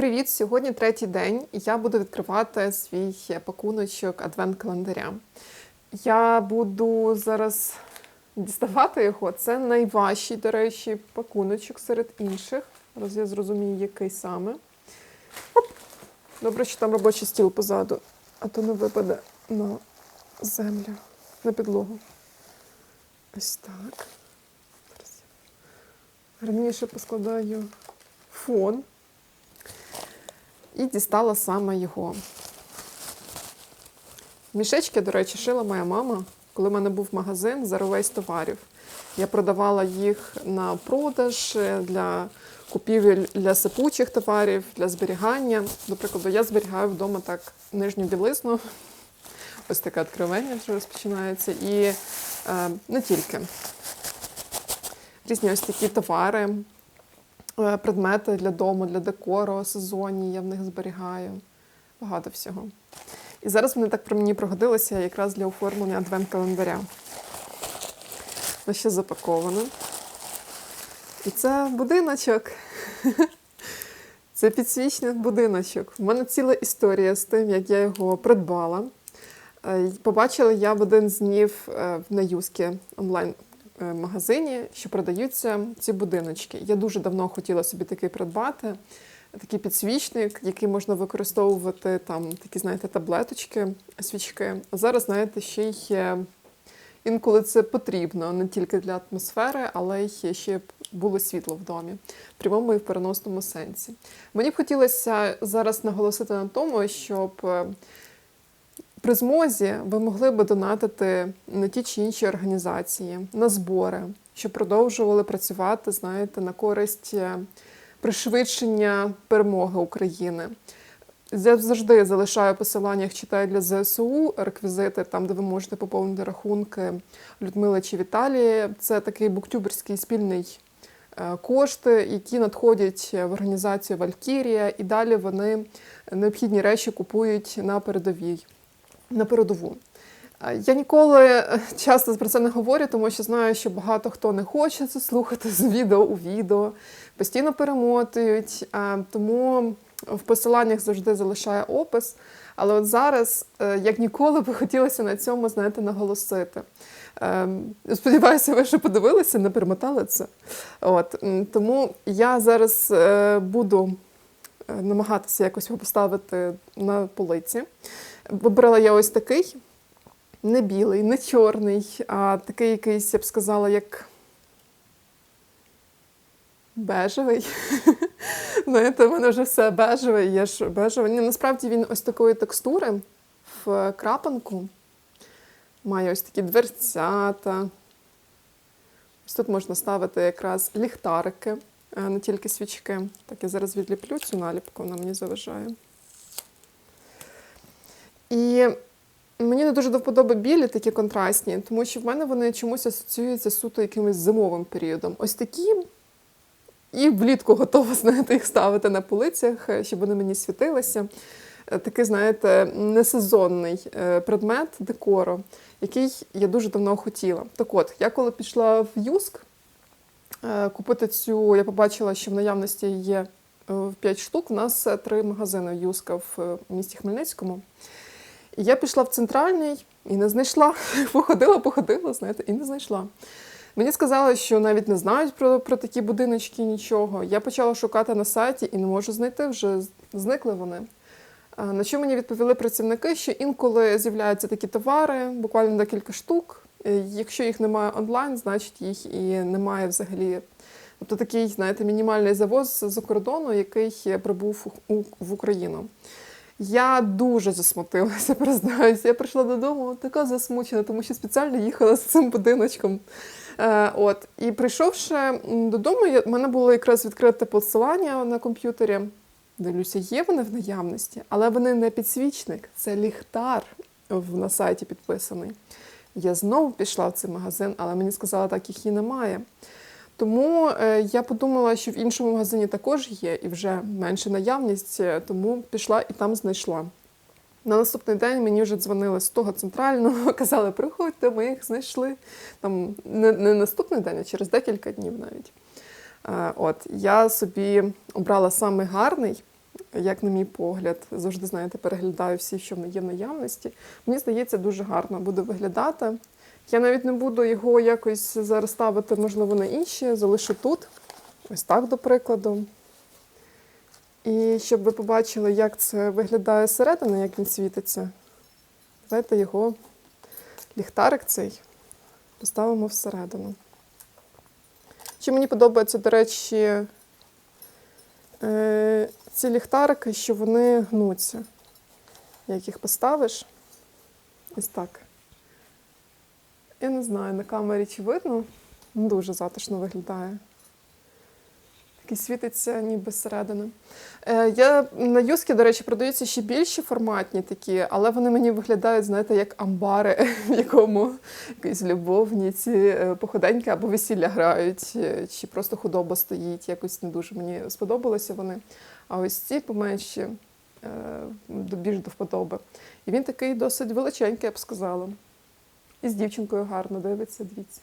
Привіт! Сьогодні третій день, я буду відкривати свій пакуночок адвент-календаря. Я буду зараз діставати його. Це найважчий, до речі, пакуночок серед інших. Зараз я зрозумію, який саме. Оп! Добре, що там робочий стіл позаду, а то не випаде на землю, на підлогу. Ось так. Гарніше поскладаю фон. І дістала саме його. Мішечки, до речі, шила моя мама, коли в мене був магазин Zero товарів. Я продавала їх на продаж е, для купівель для сипучих товарів, для зберігання. До прикладу, я зберігаю вдома так нижню білизну. Ось таке відкривання вже розпочинається. І е, не тільки. Різні ось такі товари, предмети для дому, для декору, сезонні, я в них зберігаю. Багато всього. І зараз вони так про мені пригодилися якраз для оформлення адвент-календаря. Воно ще запаковано. І це будиночок. Це підсвічник будиночок. У мене ціла історія з тим, як я його придбала. Е, Побачила я в один з днів е, на Юскі онлайн-магазині, що продаються ці будиночки. Я дуже давно хотіла собі такий придбати. Такий підсвічник, який можна використовувати там такі, знаєте, таблеточки, свічки. А зараз, знаєте, ще й є інколи це потрібно не тільки для атмосфери, але й ще було світло в домі, в прямому і в переносному сенсі. Мені б хотілося зараз наголосити на тому, щоб е, при змозі ви могли би донатити на ті чи інші організації, на збори, щоб продовжували працювати, знаєте, на користь е, пришвидшення перемоги України. Я завжди залишаю посилання, як читаю для ЗСУ, реквізити, там, де ви можете поповнити рахунки Людмили чи Віталії. Це такий буктюберський спільний е, кошти, які надходять в організацію Валькірія, і далі вони необхідні речі купують на передовій, на передову. Я ніколи е, часто про це не говорю, тому що знаю, що багато хто не хоче це слухати з відео у відео, постійно перемотують. Тому в посиланнях завжди залишаю опис. Але от зараз, е, як ніколи, би хотілося на цьому, знаєте, наголосити. Е, Сподіваюся, ви ще подивилися, не перемотали це. От, тому я зараз буду намагатися якось його поставити на полиці. Вибрала я ось такий, не білий, не чорний, а такий якийсь, я б сказала, як бежевий. Знаєте, в мене вже все бежеве, є ж бежеве. Ні, насправді він ось такої текстури в крапанку. Має ось такі дверцята. Ось тут можна ставити якраз ліхтарики, а не тільки свічки. Так, я зараз відліплю цю наліпку, вона мені заважає. І мені не дуже до вподоби білі такі контрастні, тому що в мене вони чомусь асоціюються суто якимось зимовим періодом. Ось такі. І влітку готова, знаєте, їх ставити на полицях, е, щоб вони мені світилися. Е, Такий, знаєте, несезонний е, предмет декору, який я дуже давно хотіла. Так от, я коли пішла в Юск купити цю, я побачила, що в наявності є е, в 5 штук. У нас три магазини Юска в місті Хмельницькому. І я пішла в центральний і не знайшла. Походила, походила, знаєте, і не знайшла. Мені сказали, що навіть не знають про, про такі будиночки нічого. Я почала шукати на сайті і не можу знайти, вже зникли вони. На що мені відповіли працівники, що інколи з'являються такі товари, буквально декілька штук. Е, Якщо їх немає онлайн, значить їх і немає взагалі. Тобто такий, знаєте, мінімальний завоз з-за кордону, який прибув в Україну. Я дуже засмутилася, признаюся. Я прийшла додому така засмучена, тому що спеціально їхала з цим будиночком. Е, от. І прийшовши додому, в мене було якраз відкрите посилання на комп'ютері. Дивлюся, є вони в наявності, але вони не підсвічник, це ліхтар на сайті підписаний. Я знову пішла в цей магазин, але мені сказали, так їх і немає. Тому е, я подумала, що в іншому магазині також є і вже менша наявність, е, тому пішла і там знайшла. На наступний день мені вже дзвонили з того центрального, казали, приходьте, ми їх знайшли. Там не, не наступний день, а через декілька днів навіть. От, я собі обрала самий гарний, як на мій погляд. Завжди, знаєте, переглядаю всі, що є в наявності. Мені здається, дуже гарно буде виглядати. Я навіть не буду його якось зараз ставити, можливо, на інші, залишу тут. Ось так, до прикладу. І щоб ви побачили, як це виглядає зсередини, як він світиться. Давайте його ліхтарик цей поставимо всередину. Чи мені подобається, до речі, е, ці ліхтарики, що вони гнуться. Як їх поставиш? Ось так. Я не знаю, на камері чи видно. Дуже затишно виглядає. Такий світиться ніби зсередини. Е, я на юскі, до речі, продаються ще більші форматні такі, але вони мені виглядають, знаєте, як амбари, в якому якісь любовні ці е, походеньки або весілля грають, е, чи просто худоба стоїть. Якось не дуже мені сподобалося вони. А ось ці поменші більш до вподоби. І він такий досить величенький, я б сказала. І з дівчинкою гарно дивиться, дивіться.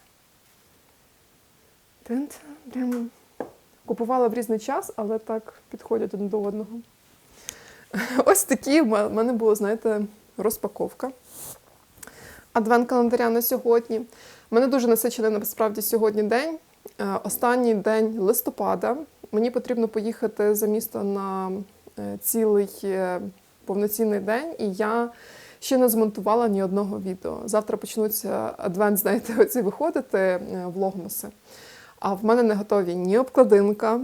Тин-тин, Прям купувала в різний час, але так підходять один до одного. Ось такі в мене була, знаєте, розпаковка. Адвент календаря на сьогодні. Мене дуже насичений насправді сьогодні день. Е, Останній день листопада. Мені потрібно поїхати за місто на е, цілий е, повноцінний день, і я ще не змонтувала ні одного відео. Завтра почнуться адвент, знаєте, оці виходити е, влогмаси. А в мене не готові ні обкладинка,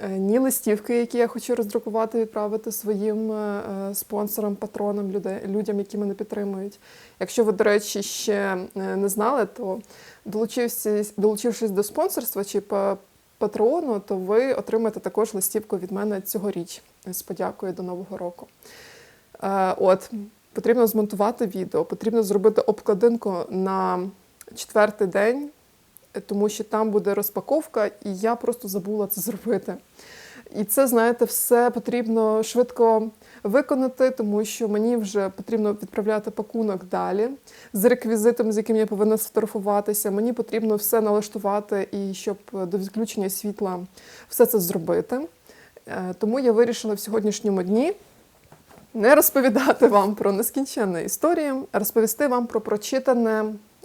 е, ні листівки, які я хочу роздрукувати, відправити своїм е, спонсорам, патронам, людям, які мене підтримують. Якщо ви, до речі, ще не знали, то долучившись, долучившись до спонсорства чи па- патреону, то ви отримаєте також листівку від мене цьогоріч з подякою до Нового року. От, потрібно змонтувати відео, потрібно зробити обкладинку на четвертий день, тому що там буде розпаковка, і я просто забула це зробити. І це, знаєте, все потрібно швидко виконати, тому що мені вже потрібно відправляти пакунок далі з реквізитом, з яким я повинна сфотографуватися. Мені потрібно все налаштувати і щоб до відключення світла все це зробити. Е, Тому я вирішила в сьогоднішньому дні не розповідати вам про нескінченні історії, розповісти вам про прочитане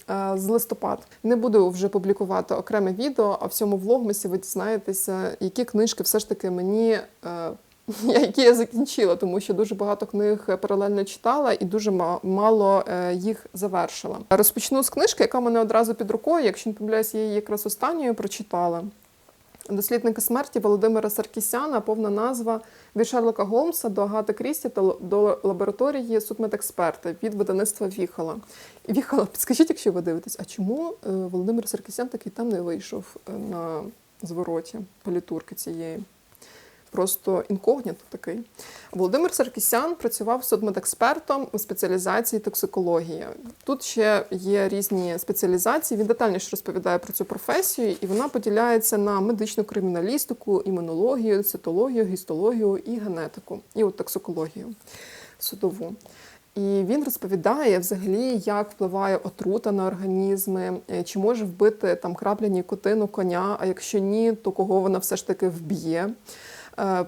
е, з листопад. Не буду вже публікувати окреме відео, а в цьому влогмасі ви дізнаєтеся, які книжки все ж таки мені. е, Які я закінчила, тому що дуже багато книг паралельно читала і дуже ма- мало е, їх завершила. Розпочну з книжки, яка мене одразу під рукою. Якщо не помиляюсь, я її якраз останньою прочитала. Дослідники смерті Володимира Саркісяна, повна назва від Шерлока Голмса до Агати Крісті та до лабораторії судмедексперти від видавництва Віхала. Віхала, підскажіть, якщо ви дивитесь, а чому е, Володимир Саркісян такий там не вийшов е, на звороті політурки цієї? Просто інкогніто такий. Володимир Саркісян працював судмедекспертом у спеціалізації токсикологія. Тут ще є різні спеціалізації. Він детальніше розповідає про цю професію, і вона поділяється на медичну криміналістику, імунологію, цитологію, гістологію і генетику, і от токсикологію судову. І він розповідає взагалі, як впливає отрута на організми, е, чи може вбити там крапляні котину коня, а якщо ні, то кого вона все ж таки вб'є. Е,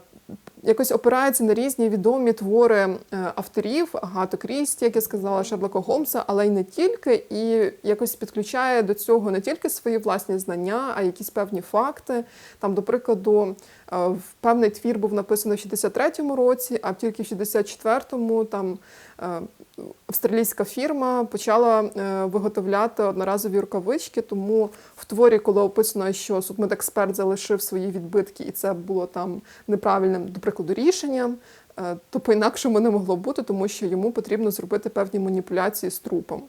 Якось опирається на різні відомі твори е, авторів Агати Крісті, як я сказала, Шерлока Голмса, але й не тільки, і якось підключає до цього не тільки свої власні знання, а якісь певні факти. Там, до прикладу, е, певний твір був написаний в 63-му році, а тільки в 64-му там е, австралійська фірма почала виготовляти одноразові рукавички. Тому в творі, коли описано, що судмедексперт залишив свої відбитки, і це було там неправильним, до прикладу, рішенням, е, то по-інакшому не могло бути, тому що йому потрібно зробити певні маніпуляції з трупом.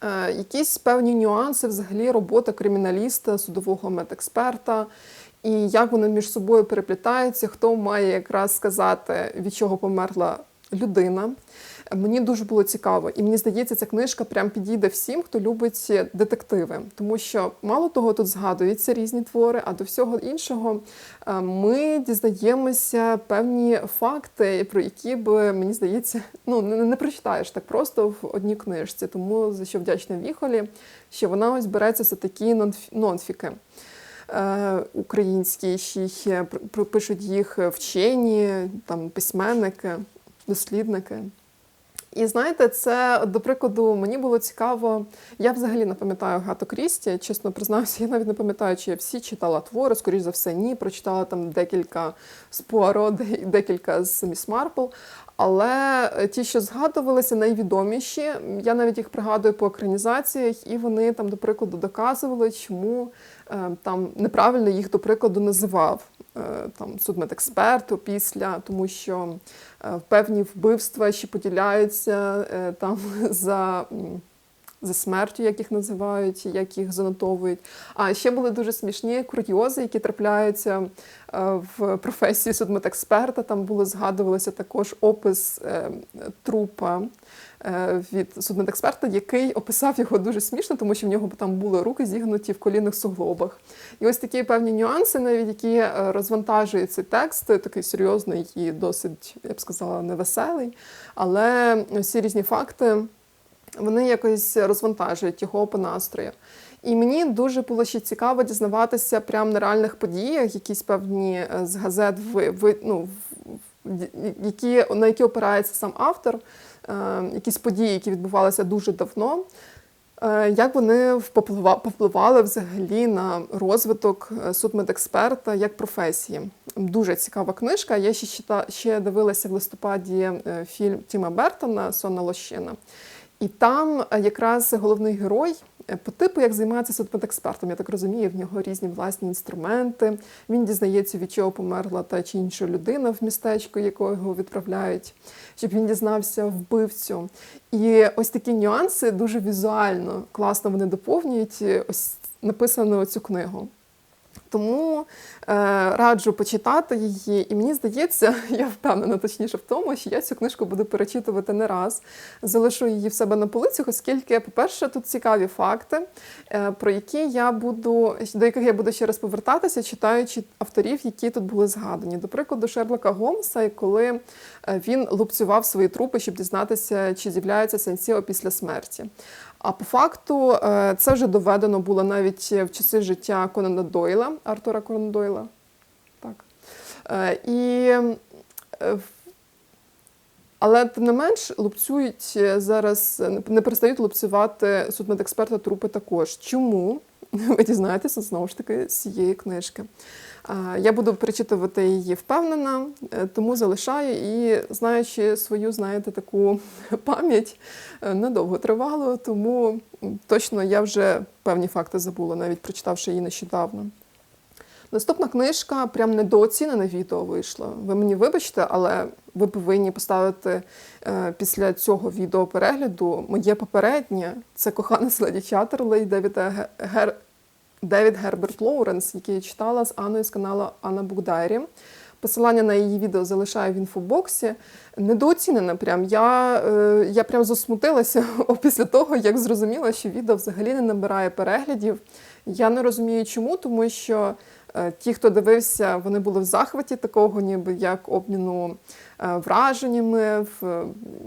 Е, Якісь певні нюанси взагалі роботи криміналіста, судового медексперта, і як вони між собою переплітаються, хто має якраз сказати, від чого померла людина. Мені дуже було цікаво, і мені здається, ця книжка прям підійде всім, хто любить детективи, тому що мало того, тут згадуються різні твори, а до всього іншого е, ми дізнаємося певні факти, про які би мені здається, ну не, прочитаєш так просто в одній книжці. Тому за що вдячна Віхолі, що вона ось береться за такі нонфіки. е, українські, ще е, пр- пишуть їх вчені, там письменники, дослідники. І знаєте, це до прикладу, мені було цікаво. Я взагалі не пам'ятаю Гату Крісті, чесно признаюся, я навіть не пам'ятаю, чи я всі читала твори, скоріш за все, ні. Прочитала там декілька з Пуаро, де- декілька з Міс Марпл. Але е, ті, що згадувалися, найвідоміші, я навіть їх пригадую по екранізаціях, і вони там, до прикладу, доказували, чому там неправильно їх, до прикладу, називав е, там судмедексперт опісля, тому що е, певні вбивства ще поділяються е, там за. За смертю, як їх називають, як їх занотовують. А ще були дуже смішні курйози, які трапляються е, в професії судмедексперта. Там було згадувалося також опис е, трупа е, від судмедексперта, який описав його дуже смішно, тому що в нього там були руки зігнуті в колінних суглобах. І ось такі певні нюанси, навіть які е, розвантажують цей текст, такий серйозний і досить, я б сказала, невеселий. Але всі різні факти вони якось розвантажують його по настрою. І мені дуже було ще цікаво дізнаватися прямо на реальних подіях, якісь певні е, з газет, ви, ви, ну, які, на які опирається сам автор, е, якісь події, які відбувалися дуже давно. Е, Як вони повпливали взагалі на розвиток е, судмедексперта як професії? Дуже цікава книжка. Я ще ще дивилася в листопаді фільм Тіма Бертона Сонна лощина. І там е, якраз головний герой е, по типу, як займається судмедекспертом, я так розумію, в нього різні власні інструменти. Він дізнається, від чого померла та чи інша людина в містечку, якого його відправляють, щоб він дізнався вбивцю. І ось такі нюанси дуже візуально класно вони доповнюють е, ось написану цю книгу. Тому е, раджу почитати її, і мені здається, я впевнена точніше в тому, що я цю книжку буду перечитувати не раз. Залишу її в себе на полицях, оскільки, по-перше, тут цікаві факти, е, про які я буду до яких я буду ще раз повертатися, читаючи авторів, які тут були згадані. До прикладу, Шерлока Голмса, і коли е, він лупцював свої трупи, щоб дізнатися, чи з'являється сенсіо після смерті. А по факту е, це вже доведено було навіть в часи життя Конана Дойла, Артура Конана Дойла. Так. Е, І, е, але тим не менш лупцюють зараз, не перестають лупцювати судмедексперта трупи також. Чому? Ви дізнаєтеся знову ж таки з цієї книжки. Я буду перечитувати її впевнена, е, тому залишаю і знаючи свою, знаєте, таку пам'ять е, недовго тривало, тому точно я вже певні факти забула, навіть прочитавши її нещодавно. Наступна книжка прям недооцінене відео вийшло. Ви мені вибачте, але ви повинні поставити е, після цього відеоперегляду моє попереднє. Це коханець Леді Чаттерлей Девіда Гер... Девід Герберт Лоуренс, який я читала з Анною з каналу Анна Букдайрі. Посилання на її відео залишаю в інфобоксі. Недооцінена прям. Я, е, я прям засмутилася після того, як зрозуміла, що відео взагалі не набирає переглядів. Я не розумію, чому, тому що е, ті, хто дивився, вони були в захваті такого, ніби як обміну враженнями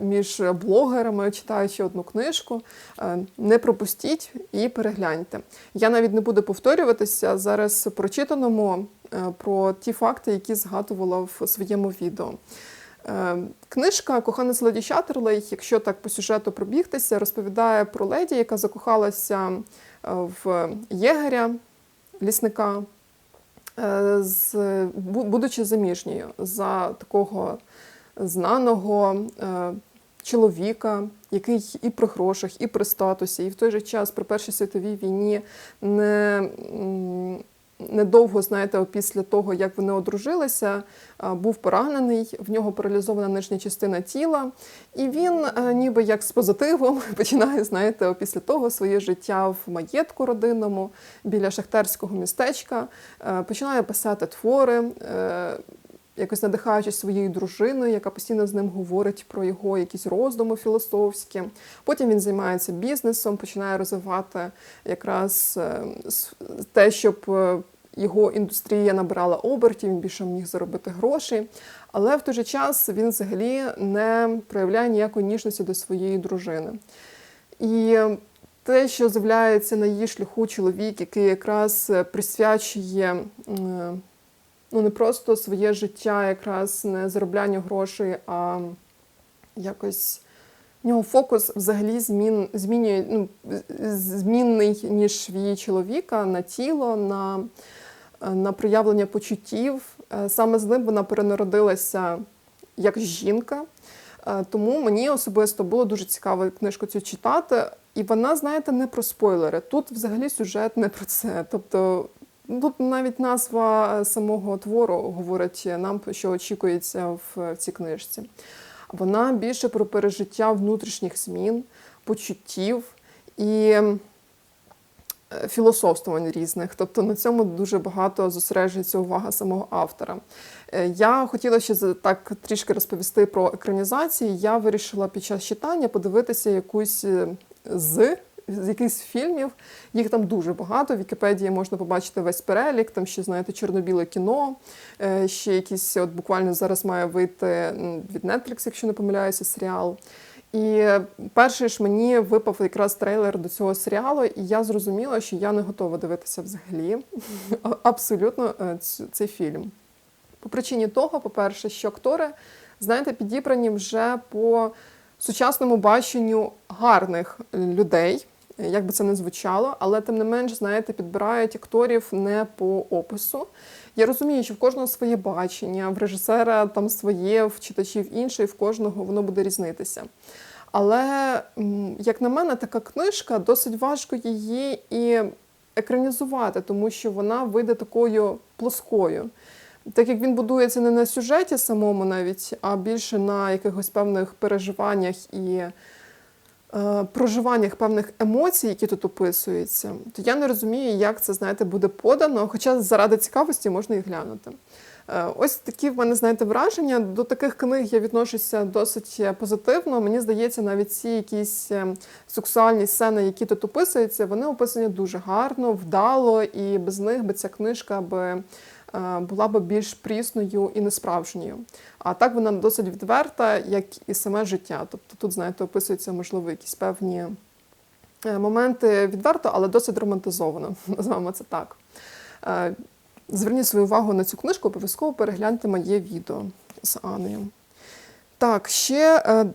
між блогерами, читаючи одну книжку. Е, Не пропустіть і перегляньте. Я навіть не буду повторюватися зараз прочитаному е, про ті факти, які згадувала в своєму відео. Е, Книжка Коханець леді Чаттерлей, якщо так по сюжету пробігтися, розповідає про леді, яка закохалася е, в єгеря, лісника, е, з, будучи заміжньою за такого знаного е, чоловіка, який і при грошах, і при статусі, і в той же час при Першій світовій війні не. Недовго, знаєте, після того, як вони одружилися, був поранений, в нього паралізована нижня частина тіла, і він, е, ніби як з позитивом, починає, знаєте, після того своє життя в маєтку родинному біля шахтарського містечка, е, починає писати твори. Якось надихаючись своєю дружиною, яка постійно з ним говорить про його якісь роздуми філософські. Потім він займається бізнесом, починає розвивати якраз е, те, щоб е, його індустрія набирала обертів, він більше міг заробити гроші. Але в той же час він взагалі не проявляє ніякої ніжності до своєї дружини. І те, що з'являється на її шляху чоловік, який якраз е, присвячує ну, не просто своє життя, якраз не зароблянню грошей, а якось в нього фокус взагалі змін, змінює ну, змінний, ніж в її чоловіка на тіло, на, на проявлення почуттів. Е, Саме з ним вона перенародилася як жінка. Е, Тому мені особисто було дуже цікаво книжку цю читати. І вона, знаєте, не про спойлери. Тут взагалі сюжет не про це. Тобто, тут навіть назва е, самого твору говорить нам, що очікується в, цій книжці. Вона більше про пережиття внутрішніх змін, почуттів і е, філософствувань різних. Тобто на цьому дуже багато зосереджується увага самого автора. Е, Я хотіла ще так трішки розповісти про екранізації. Я вирішила під час читання подивитися якусь е, з. З якихось фільмів, їх там дуже багато. В Вікіпедії можна побачити весь перелік, там ще, знаєте, чорно-біле кіно, е, ще якісь, от буквально зараз має вийти від Netflix, якщо не помиляюся, серіал. І перший ж мені випав якраз трейлер до цього серіалу, і я зрозуміла, що я не готова дивитися взагалі абсолютно е, цей фільм. По причині того, по-перше, що актори, знаєте, підібрані вже по сучасному баченню гарних людей, е, як би це не звучало, але тим не менш, знаєте, підбирають акторів не по опису. Я розумію, що в кожного своє бачення, в режисера там своє, в читачів інше, і в кожного воно буде різнитися. Але, як на мене, така книжка досить важко її і екранізувати, тому що вона вийде такою плоскою. Так як він будується не на сюжеті самому навіть, а більше на якихось певних переживаннях і проживаннях певних емоцій, які тут описуються, то я не розумію, як це, знаєте, буде подано, хоча заради цікавості можна і глянути. Е, Ось такі в мене, знаєте, враження. До таких книг я відношуся досить позитивно. Мені здається, навіть ці якісь е, сексуальні сцени, які тут описуються, вони описані дуже гарно, вдало, і без них би ця книжка би е, була б більш прісною і несправжньою. А так вона досить відверта, як і саме життя. Тобто тут, знаєте, описуються, можливо, якісь певні е, моменти відверто, але досить романтизовано. Називаємо це так. Е, Зверніть свою увагу на цю книжку, обов'язково перегляньте моє відео з Анею. Так, ще е,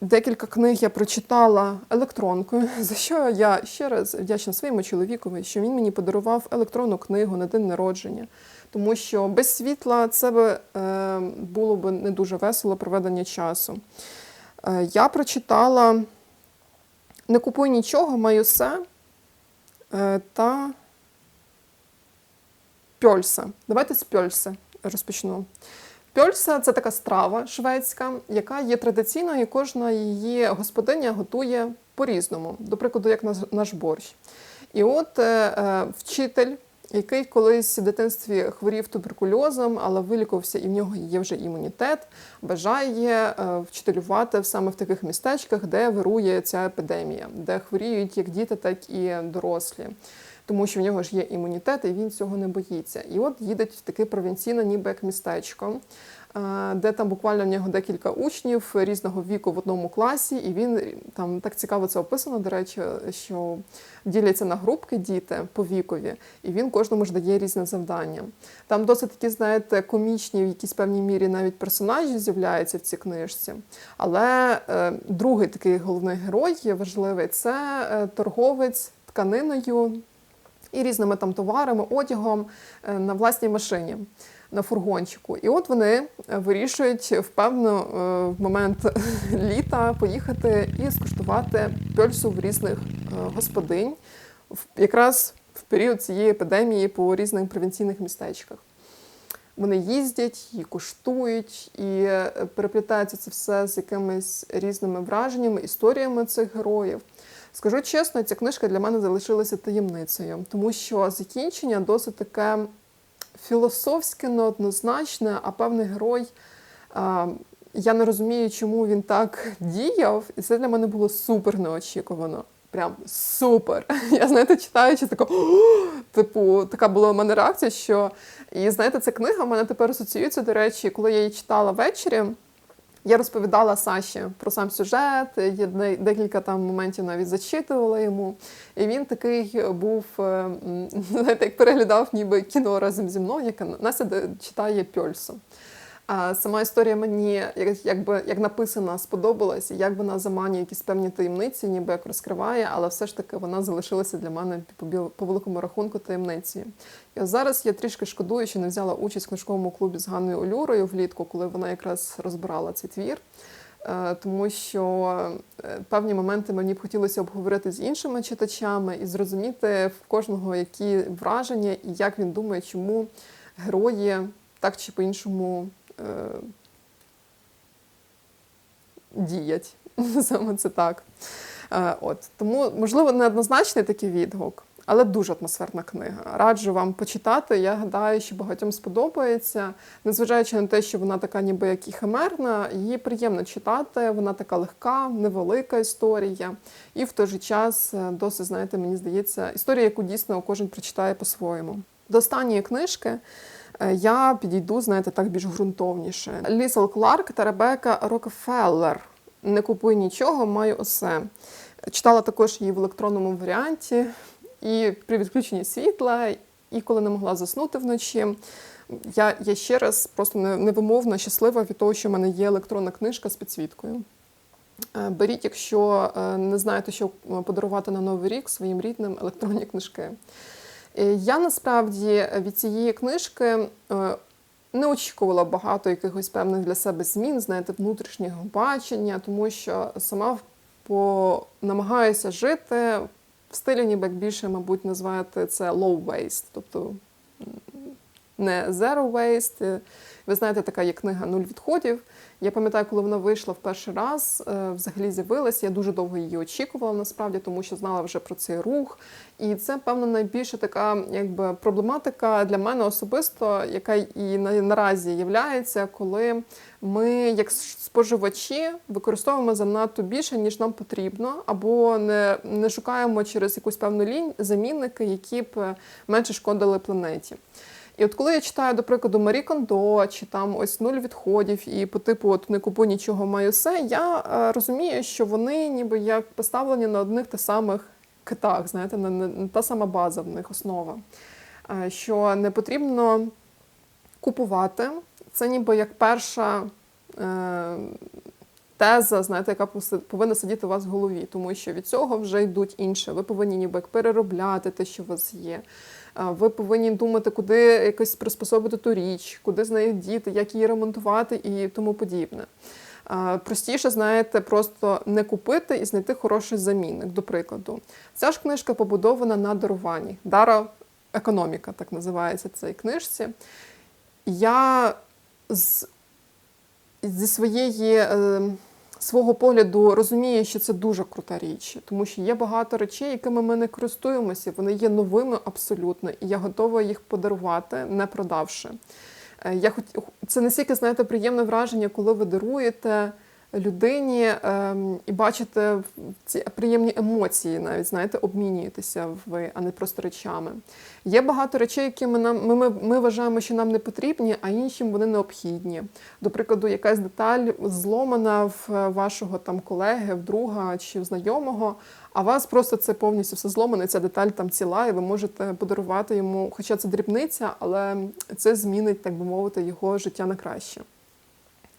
декілька книг я прочитала електронкою, за що я ще раз вдячна своєму чоловікові, що він мені подарував електронну книгу на день народження. Тому що без світла це би, е, було б не дуже весело проведення часу. Е, я прочитала Не купуй нічого, маю все е, та Пьольса. Давайте з Пьольса розпочну. Пьольса це така страва шведська, яка є традиційною, і кожна її господиня готує по-різному, до прикладу, як наш- борщ. І от е, вчитель, який колись в дитинстві хворів туберкульозом, але вилікувався і в нього є вже імунітет, бажає е, вчителювати саме в таких містечках, де вирує ця епідемія, де хворіють як діти, так і дорослі. Тому що в нього ж є імунітет, і він цього не боїться. І от їдуть в таке провінційне, ніби як містечко, де там буквально в нього декілька учнів різного віку в одному класі, і він там так цікаво це описано, до речі, що діляться на групки діти по вікові, і він кожному ж дає різне завдання. Там досить такі, знаєте, комічні в якійсь певній мірі навіть персонажі з'являються в цій книжці. Але е, другий такий головний герой є важливий це е, торговець тканиною і різними там товарами, одягом е, на власній машині. На фургончику, і от вони е, вирішують впевнено е, в момент літа поїхати і скуштувати пьольсу в різних е, господинь, якраз в період цієї епідемії по різних провінційних містечках. Вони їздять, її куштують, і переплітається це все з якимись різними враженнями, історіями цих героїв. Скажу чесно, ця книжка для мене залишилася таємницею, тому що закінчення досить таке філософське, неоднозначне, а певний герой. а, Я не розумію, чому він так діяв, і це для мене було супер неочікувано. Прям супер. Я знаєте, читаючи тако, типу, така була у мене реакція, що і знаєте, ця книга в мене тепер асоціюється, до речі, коли я її читала ввечері. Я розповідала Саші про сам сюжет, є декілька там моментів навіть зачитувала йому. І він такий був, е, знаєте, як переглядав ніби кіно разом зі мною, яке Настя де- читає Пьольсу. А сама історія мені, як, якби як написана, сподобалась, як вона заманює якісь певні таємниці, ніби як розкриває, але все ж таки вона залишилася для мене по, біл- по великому рахунку таємницею. І ось зараз я трішки шкодую, що не взяла участь в книжковому клубі з Ганною Олюрою влітку, коли вона якраз розбирала цей твір. Е, Тому що е, певні моменти мені б хотілося обговорити з іншими читачами і зрозуміти в кожного які враження і як він думає, чому герої так чи по-іншому е, діять. Саме це так. Е, От. Тому, можливо, неоднозначний такий відгук, але дуже атмосферна книга. Раджу вам почитати. Я гадаю, що багатьом сподобається. Незважаючи на те, що вона така ніби як і химерна, її приємно читати, вона така легка, невелика історія. І в той же час е, досить, знаєте, мені здається, історія, яку дійсно кожен прочитає по-своєму. До останньої книжки е, я підійду, знаєте, так більш ґрунтовніше. Лісел Кларк та Ребека Рокфеллер. Не купуй нічого, маю усе. Читала також її в електронному варіанті, і при відключенні світла, і коли не могла заснути вночі. Я, я ще раз просто невимовно щаслива від того, що в мене є електронна книжка з підсвіткою. Е, Беріть, якщо е, не знаєте, що подарувати на Новий рік своїм рідним електронні книжки. Е, Я насправді від цієї книжки е, не очікувала багато якихось певних для себе змін, знаєте, внутрішнього бачення, тому що сама по намагаюся жити в стилі, ніби більше, мабуть, називаєте це low waste, тобто не zero waste. Е, Ви знаєте, така є книга Нуль відходів. Я пам'ятаю, коли вона вийшла в перший раз, е, взагалі з'явилася. Я дуже довго її очікувала насправді, тому що знала вже про цей рух. І це, певно, найбільша така якби проблематика для мене особисто, яка і наразі являється, коли ми, як споживачі, використовуємо занадто більше, ніж нам потрібно, або не, не шукаємо через якусь певну лінь замінники, які б е, менше шкодили планеті. І от коли я читаю, до прикладу, Марі Кондо, чи там ось нуль відходів, і по типу от не купуй нічого, маю все, я е, розумію, що вони ніби як поставлені на одних та самих китах, знаєте, не та сама база в них основа. Е, що не потрібно купувати. Це ніби як перша е, теза, знаєте, яка повинна сидіти у вас в голові, тому що від цього вже йдуть інше. Ви повинні ніби як переробляти те, що у вас є. Ви повинні думати, куди якось приспособити ту річ, куди з нею діти, як її ремонтувати і тому подібне. Простіше, знаєте, просто не купити і знайти хороший замінник, до прикладу. Ця ж книжка побудована на даруванні. Дароекономіка, так називається цій книжці. Я з, зі своєї, е, свого погляду розуміє, що це дуже крута річ, тому що є багато речей, якими ми не користуємося, вони є новими абсолютно, і я готова їх подарувати, не продавши. Е, Я хоч Це настільки, знаєте, приємне враження, коли ви даруєте людині ем, і бачите ці приємні емоції, навіть знаєте, обмінюєтеся ви, а не просто речами. Є багато речей, які ми, нам, ми, ми, ми вважаємо, що нам не потрібні, а іншим вони необхідні. До прикладу, якась деталь зломана в е, вашого там колеги, в друга чи в знайомого, а вас просто це повністю все зломане, ця деталь там ціла, і ви можете подарувати йому, хоча це дрібниця, але це змінить, так би мовити, його життя на краще.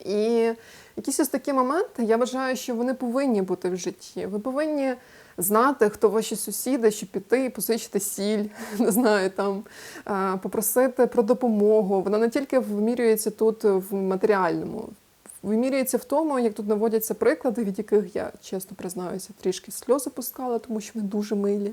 І якісь ось такі моменти, я вважаю, що вони повинні бути в житті. Ви повинні знати, хто ваші сусіди, щоб піти і позичити сіль, не знаю, там е, попросити про допомогу. Вона не тільки вимірюється тут в матеріальному, вимірюється в тому, як тут наводяться приклади, від яких я чесно признаюся, трішки сльози пускала, тому що вони дуже милі.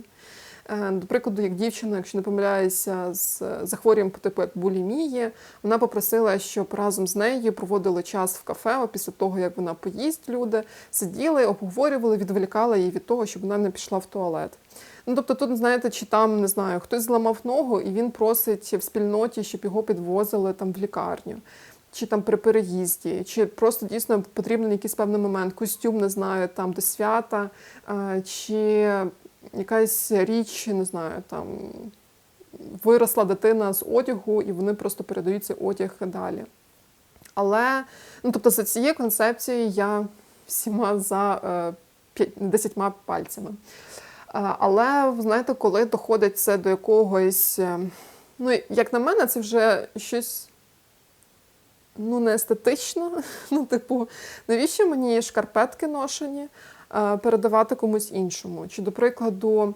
Е, До прикладу, як дівчина, якщо не помиляюся, з захворюванням по типу як булімії, вона попросила, щоб разом з нею проводили час в кафе після того, як вона поїсть люди, сиділи, обговорювали, відволікали її від того, щоб вона не пішла в туалет. Ну, тобто, тут, знаєте, чи там не знаю, хтось зламав ногу, і він просить в спільноті, щоб його підвозили там в лікарню. Чи там при переїзді, чи просто дійсно потрібен якийсь певний момент, костюм, не знаю, там до свята, е, чи якась річ, не знаю, там виросла дитина з одягу, і вони просто передають цей одяг далі. Але ну, тобто за цією концепцією я всіма за е, десятьма пальцями. Е, Але знаєте, коли доходить це до якогось, е, ну як на мене, це вже щось ну, не естетично. Ну, типу, навіщо мені шкарпетки ношені передавати комусь іншому? Чи, до прикладу,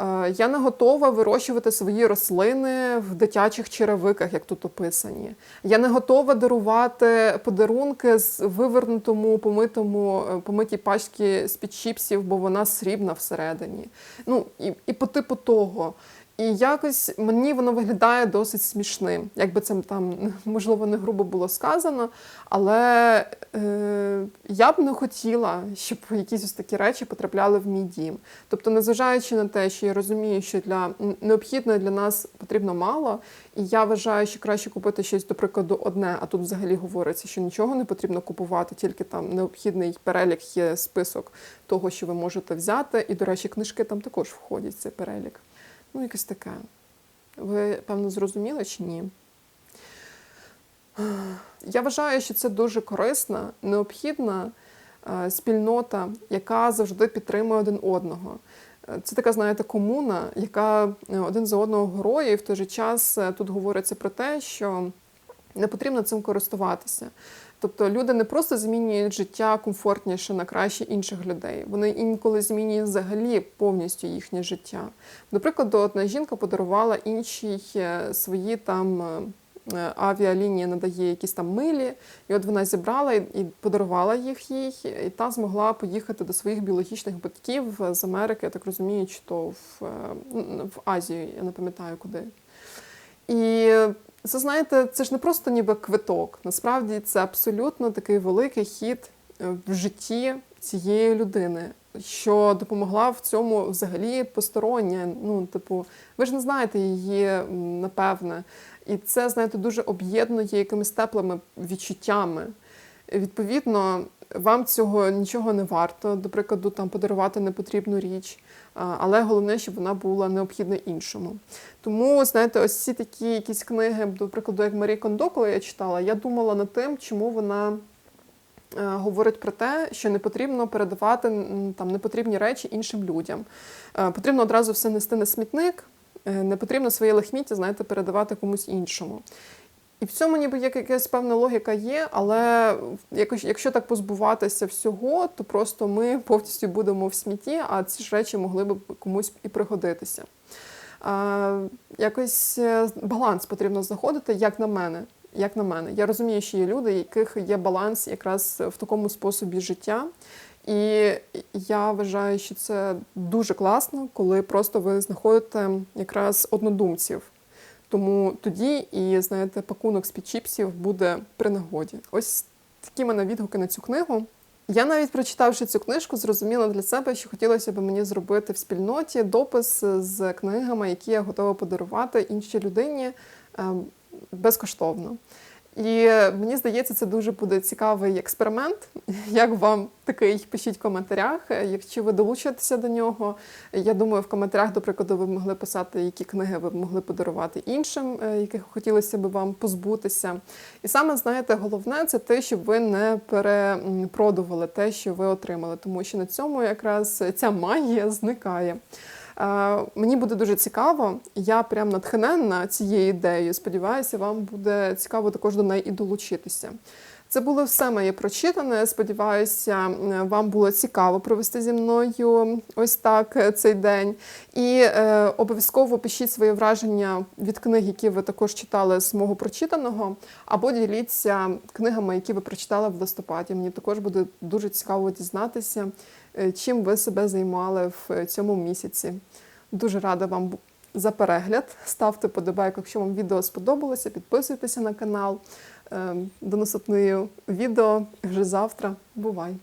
е, я не готова вирощувати свої рослини в дитячих черевиках, як тут описані. Я не готова дарувати подарунки з вивернутому, помитому, помиті помитій пачки з-під чіпсів, бо вона срібна всередині. Ну, і, і по типу того. І якось мені воно виглядає досить смішним, якби це там можливо не грубо було сказано, але е, я б не хотіла, щоб якісь ось такі речі потрапляли в мій дім. Тобто, незважаючи на те, що я розумію, що для м, необхідного для нас потрібно мало, і я вважаю, що краще купити щось, до прикладу, одне, а тут взагалі говориться, що нічого не потрібно купувати, тільки там необхідний перелік є список того, що ви можете взяти. І, до речі, книжки там також входять в цей перелік. Ну, якось таке. Ви, певно, зрозуміли чи ні? Я вважаю, що це дуже корисна, необхідна е, спільнота, яка завжди підтримує один одного. Е, Це така, знаєте, комуна, яка е, один за одного героє, і в той же час тут говориться про те, що не потрібно цим користуватися. Тобто люди не просто змінюють життя комфортніше на краще інших людей. Вони інколи змінюють взагалі повністю їхнє життя. Наприклад, одна жінка подарувала іншій е, свої там. е, е, Авіалінія надає якісь там милі, і от вона зібрала і подарувала їх їй, і та змогла поїхати до своїх біологічних батьків з Америки, я так розумію, чи то в, в Азію, я не пам'ятаю куди. І це знаєте, це ж не просто ніби квиток. Насправді це абсолютно такий великий хід е, в житті цієї людини, що допомогла в цьому взагалі постороння. Ну, типу, ви ж не знаєте її, напевне. І це, знаєте, дуже об'єднує якимись теплими відчуттями. Відповідно, вам цього нічого не варто, до прикладу, там подарувати непотрібну річ, але головне, щоб вона була необхідна іншому. Тому, знаєте, ось ці такі якісь книги, до прикладу, як Марі Кондо, коли я читала, я думала над тим, чому вона е, говорить про те, що не потрібно передавати там непотрібні речі іншим людям. Е, Потрібно одразу все нести на смітник, е, не потрібно своє лахміття, знаєте, передавати комусь іншому. І в цьому ніби як якась певна логіка є, але якщо так позбуватися всього, то просто ми повністю будемо в смітті, а ці ж речі могли б комусь і пригодитися. Якось е, баланс потрібно знаходити, як на мене. Як на мене. Я розумію, що є люди, яких є баланс якраз в такому способі життя. І я вважаю, що це дуже класно, коли просто ви знаходите якраз однодумців. Тому тоді і знаєте, пакунок з-під чіпсів буде при нагоді. Ось такі мене відгуки на цю книгу. Я навіть прочитавши цю книжку, зрозуміла для себе, що хотілося б мені зробити в спільноті допис з книгами, які я готова подарувати іншій людині ем, безкоштовно. І мені здається, це дуже буде цікавий експеримент. Як вам такий? Пишіть в коментарях. Якщо ви долучитеся до нього, я думаю, в коментарях, до прикладу, ви могли писати, які книги ви могли подарувати іншим, е, яких хотілося б вам позбутися. І саме знаєте, головне це те, щоб ви не перепродували те, що ви отримали, тому що на цьому якраз ця магія зникає. Е, Мені буде дуже цікаво. Я прям натхненна цією ідеєю. Сподіваюся, вам буде цікаво також до неї і долучитися. Це було все моє прочитане. Сподіваюся, вам було цікаво провести зі мною ось так е, цей день. І е, обов'язково пишіть свої враження від книг, які ви також читали з мого прочитаного, або діліться книгами, які ви прочитали в листопаді. Мені також буде дуже цікаво дізнатися, е, чим ви себе займали в цьому місяці. Дуже рада вам за перегляд. Ставте подобайку, якщо вам відео сподобалося, підписуйтеся на канал. Ем, До наступної відео вже завтра. Бувай!